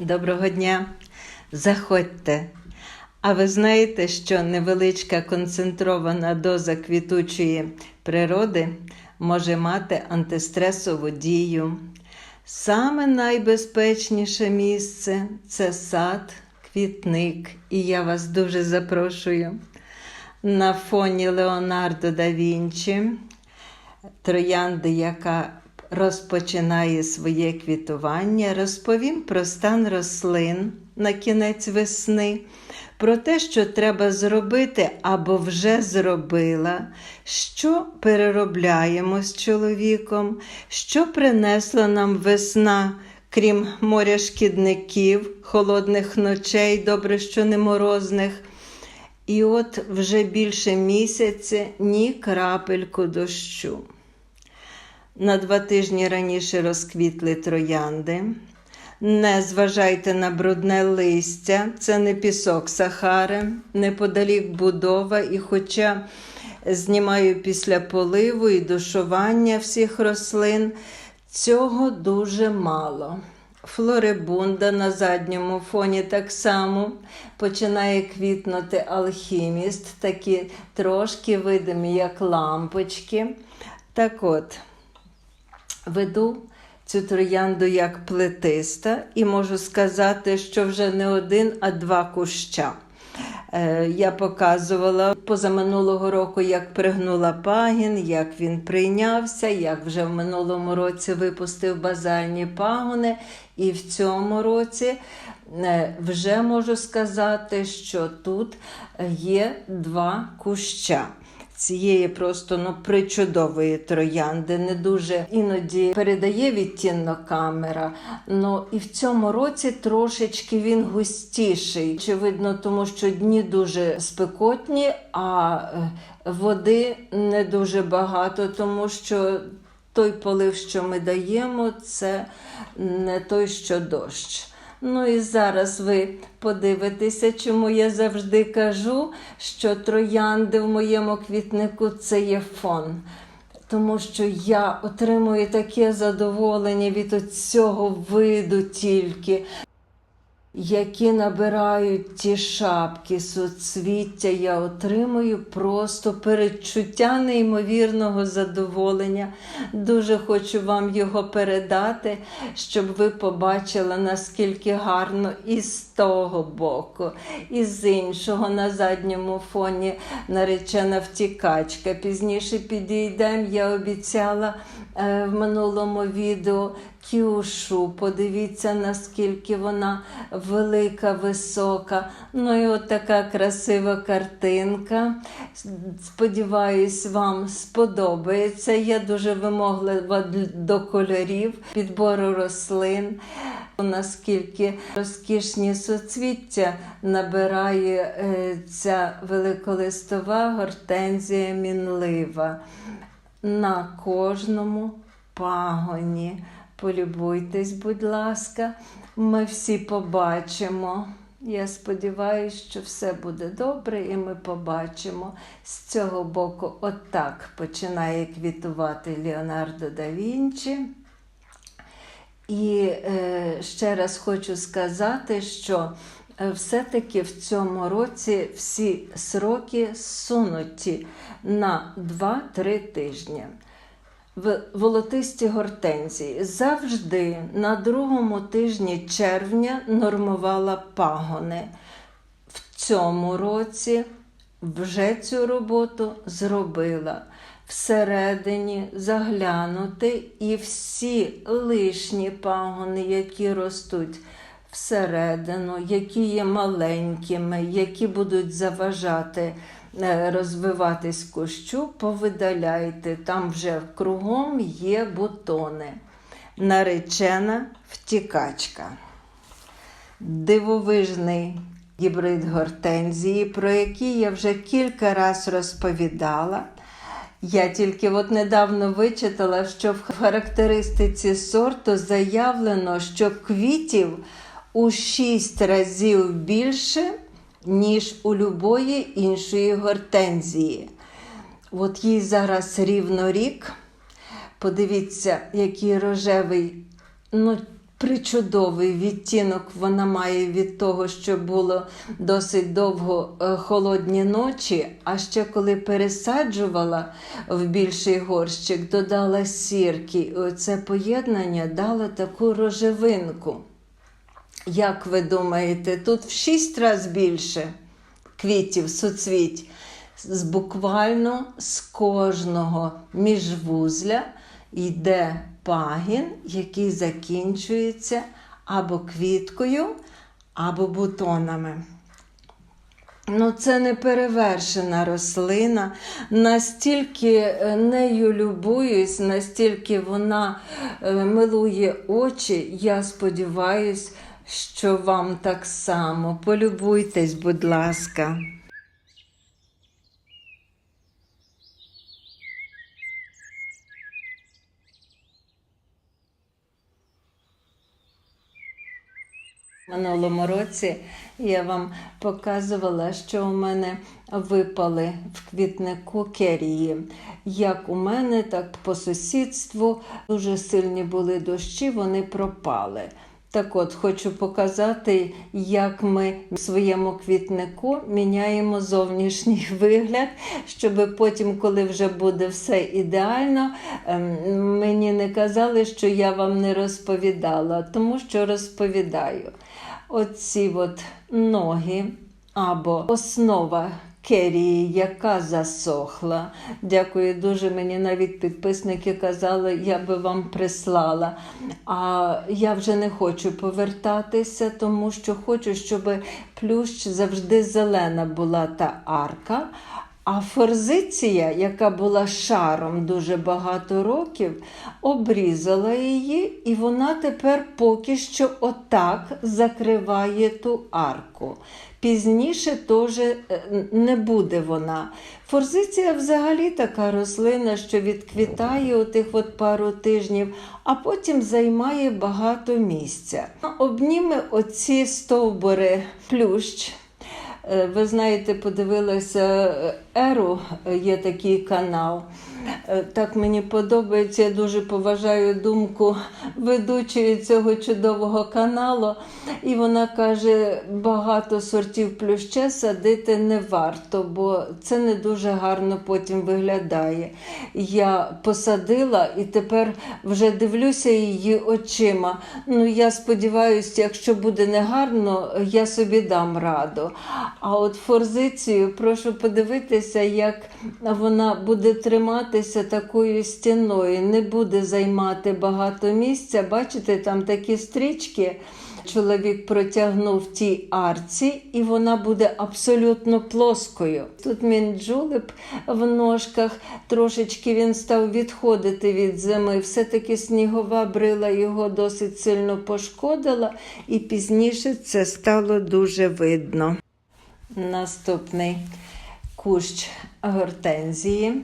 Доброго дня! Заходьте. А ви знаєте, що невеличка концентрована доза квітучої природи може мати антистресову дію. Саме найбезпечніше місце це сад, квітник, і я вас дуже запрошую. На фоні Леонардо да Вінчі, троянди, яка розпочинає своє квітування, розповім про стан рослин на кінець весни, про те, що треба зробити або вже зробила, що переробляємо з чоловіком, що принесла нам весна. Крім моря шкідників, холодних ночей, добре, що не морозних. І от вже більше місяця ні крапельку дощу. На два тижні раніше розквітли троянди. Не зважайте на брудне листя, це не пісок Сахари, неподалік будова, і хоча знімаю після поливу і душування всіх рослин, цього дуже мало. Флорибунда на задньому фоні так само починає квітнути алхіміст, такі трошки видимі, як лампочки. Так от, веду цю троянду як плетиста, і можу сказати, що вже не один, а два куща. Е, Я показувала позаминулого року, як пригнула пагін, як він прийнявся, як вже в минулому році випустив базальні пагони. І в цьому році е, вже можу сказати, що тут є два куща. Цієї просто ну, причудової троянди, не дуже іноді передає відтінок камера. Ну і в цьому році трошечки він густіший. Очевидно, тому що дні дуже спекотні, а е, води не дуже багато, тому що той полив, що ми даємо, це не той, що дощ. Ну і зараз ви подивитеся, чому я завжди кажу, що троянди в моєму квітнику це є фон. Тому що я отримую таке задоволення від цього виду тільки, які набирають ті шапки, соцвіття, я отримую просто передчуття неймовірного задоволення. Дуже хочу вам його передати, щоб ви побачили, наскільки гарно і з того боку, і з іншого на задньому фоні наречена втікачка. Пізніше підійдемо, я обіцяла в минулому відео кюшу. Подивіться, наскільки вона велика, висока. Ну і от така красива картинка. Сподіваюсь, вам сподобається. Я дуже вимоглива до кольорів, підбору рослин. Наскільки розкішні соцвіття набирає е, ця великолистова гортензія мінлива на кожному пагоні. Полюбуйтесь, будь ласка, ми всі побачимо. Я сподіваюся, що все буде добре, і ми побачимо. З цього боку, отак починає квітувати Леонардо да Вінчі. І е, ще раз хочу сказати, що все-таки в цьому році всі сроки сунуті на 2-3 тижні. В волотисті гортензії завжди на другому тижні червня нормувала пагони. В цьому році вже цю роботу зробила. Всередині заглянути і всі лишні пагони, які ростуть всередину, які є маленькими, які будуть заважати е, розвиватись кущу, повидаляйте. Там вже кругом є бутони. Наречена втікачка. Дивовижний гібрид гортензії, про який я вже кілька разів розповідала. Я тільки от недавно вичитала, що в характеристиці сорту заявлено, що квітів у 6 разів більше, ніж у любої іншої гортензії. От їй зараз рівно рік. Подивіться, який рожевий, ну, Причудовий відтінок вона має від того, що було досить довго е, холодні ночі. А ще коли пересаджувала в більший горщик, додала сірки. І оце поєднання дало таку рожевинку. Як ви думаєте, тут в шість разів більше квітів, суцвіть. З буквально з кожного міжвузля йде пагін, який закінчується або квіткою, або бутонами. Ну, це не перевершена рослина. Настільки е, нею любуюсь, настільки вона е, милує очі. Я сподіваюся, що вам так само. Полюбуйтесь, будь ласка. Минулому році я вам показувала, що у мене випали в квітнику керії. Як у мене, так по сусідству. Дуже сильні були дощі, вони пропали. Так от, хочу показати, як ми в своєму квітнику міняємо зовнішній вигляд, щоб потім, коли вже буде все ідеально, ем, мені не казали, що я вам не розповідала, тому що розповідаю. Оці от ноги або основа керії, яка засохла. Дякую дуже. Мені навіть підписники казали, я би вам прислала. А я вже не хочу повертатися, тому що хочу, щоб плющ завжди зелена була та арка. А форзиція, яка була шаром дуже багато років, обрізала її, і вона тепер поки що отак закриває ту арку. Пізніше теж е, не буде вона. Форзиція взагалі така рослина, що відквітає отих от пару тижнів, а потім займає багато місця. Обніме оці стовбури плющ. Е, Ви знаєте, подивилася е, Еру, е, є такий канал. Е, Так мені подобається, я дуже поважаю думку ведучої цього чудового каналу. І вона каже, багато сортів плюща садити не варто, бо це не дуже гарно потім виглядає. Я посадила і тепер вже дивлюся її очима. Ну, я сподіваюся, якщо буде негарно, я собі дам раду. А от форзицію, прошу подивитися, як вона буде триматися такою стіною, не буде займати багато місця. Бачите, там такі стрічки. Чоловік протягнув в тій арці, і вона буде абсолютно плоскою. Тут мінджулеп в ножках, трошечки він став відходити від зими. Все-таки снігова брила його досить сильно пошкодила, і пізніше це стало дуже видно. Наступний кущ гортензії.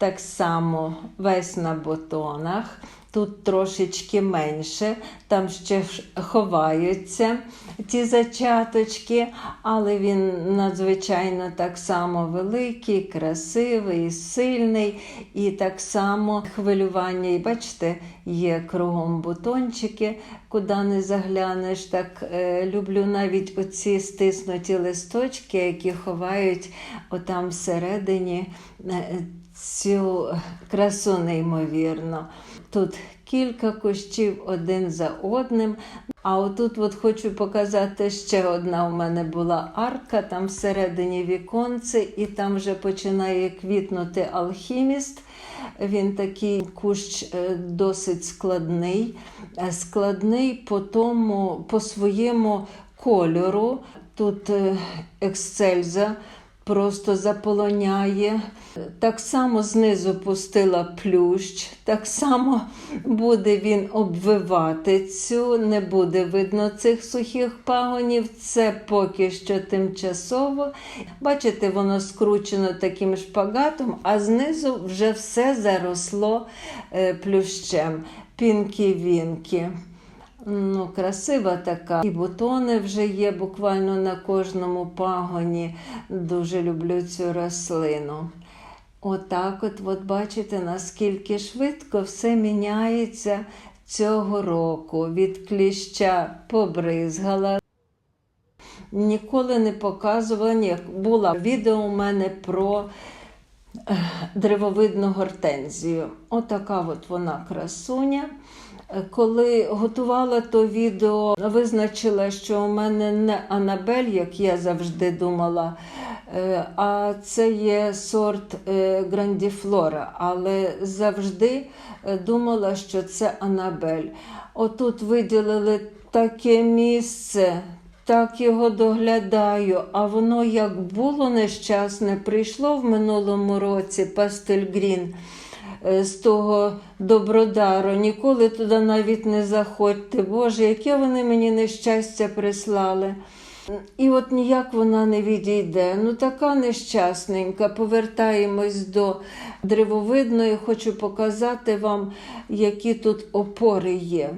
Так само весь на бутонах. Тут трошечки менше, там ще ховаються ті зачаточки, але він надзвичайно так само великий, красивий, сильний, і так само хвилювання. І бачите, є кругом бутончики, куди не заглянеш. Так е, люблю навіть оці стиснуті листочки, які ховають отам всередині е, цю красу неймовірно. Тут кілька кущів один за одним. А отут от хочу показати ще одна у мене була арка, там всередині віконце, і там вже починає квітнути алхіміст. Він такий кущ е, досить складний, Е, складний по тому, по своєму кольору. Тут е, ексцельза просто заполоняє. Так само знизу пустила плющ, так само буде він обвивати цю, не буде видно цих сухих пагонів. Це поки що тимчасово. Бачите, воно скручено таким шпагатом, а знизу вже все заросло е, плющем. Пінкі-вінкі. Ну, красива така. І бутони вже є буквально на кожному пагоні. Дуже люблю цю рослину. Отак, от, от бачите, наскільки швидко все міняється. цього року від кліща побризгала. Ніколи не показувала, ні, було відео у мене про е, древовидну гортензію. Отака от вона красуня. Е, Коли готувала то відео, визначила, що у мене не Анабель, як я завжди думала, е, а це є сорт е, Грандіфлора, але завжди е, думала, що це Анабель. Отут виділили таке місце, так його доглядаю, а воно як було нещасне, прийшло в минулому році пастель Грін е, з того добродару. Ніколи туди навіть не заходьте. Боже, яке вони мені нещастя прислали. І от ніяк вона не відійде. Ну, така нещасненька. Повертаємось до древовидної. Хочу показати вам, які тут опори є.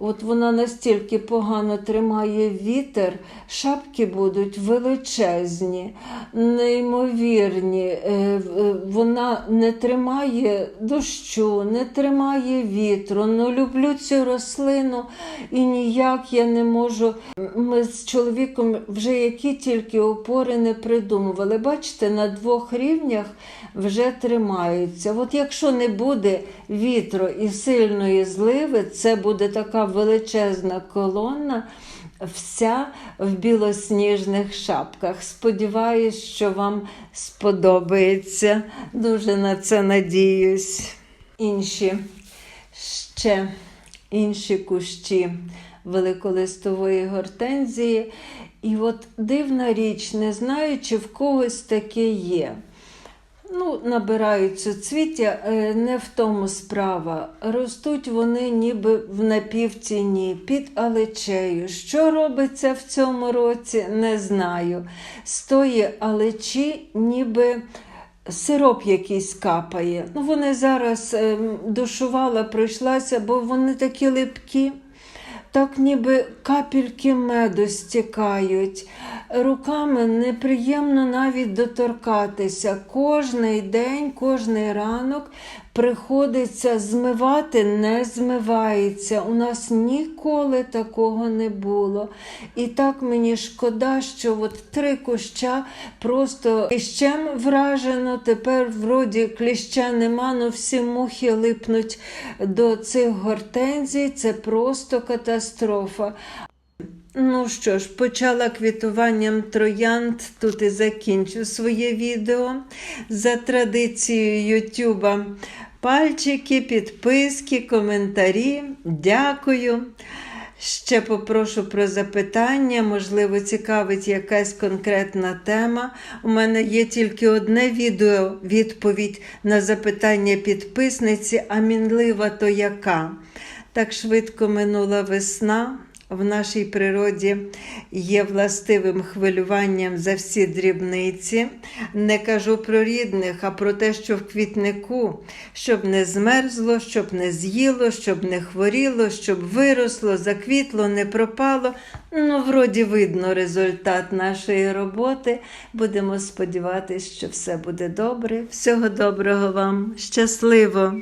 От вона настільки погано тримає вітер, шапки будуть величезні, неймовірні. Е, е, Вона не тримає дощу, не тримає вітру. Ну, люблю цю рослину і ніяк я не можу. Ми з чоловіком вже які тільки опори не придумували. Бачите, на двох рівнях вже тримаються. От якщо не буде вітру і сильної зливи, це буде така величезна колона, вся в білосніжних шапках. Сподіваюсь, що вам сподобається. Дуже на це надіюсь. Інші ще інші кущі великолистової гортензії. І от дивна річ, не знаю, чи в когось таке є. Ну, набирають суцвіття, е, не в тому справа. Ростуть вони ніби в напівтіні, під алечею. Що робиться в цьому році, не знаю. З алечі ніби сироп якийсь капає. Ну, вони зараз ем, душувала, пройшлася, бо вони такі липкі. Так ніби капельки меду стікають. Руками неприємно навіть доторкатися. Кожний день, кожний ранок приходиться змивати, не змивається. У нас ніколи такого не було. І так мені шкода, що от три куща просто кліщем вражено. Тепер вроді кліща нема, але всі мухи липнуть до цих гортензій. Це просто катастрофа. Ну що ж, почала квітуванням троянд. Тут і закінчу своє відео. За традицією Ютуба. Пальчики, підписки, коментарі. Дякую. Ще попрошу про запитання, можливо, цікавить якась конкретна тема. У мене є тільки одне відео відповідь на запитання підписниці, а мінлива то яка? Так швидко минула весна. В нашій природі є властивим хвилюванням за всі дрібниці. Не кажу про рідних, а про те, що в квітнику, щоб не змерзло, щоб не з'їло, щоб не хворіло, щоб виросло, заквітло, не пропало. Ну, вроді видно результат нашої роботи. Будемо сподіватися, що все буде добре. Всього доброго вам, щасливо!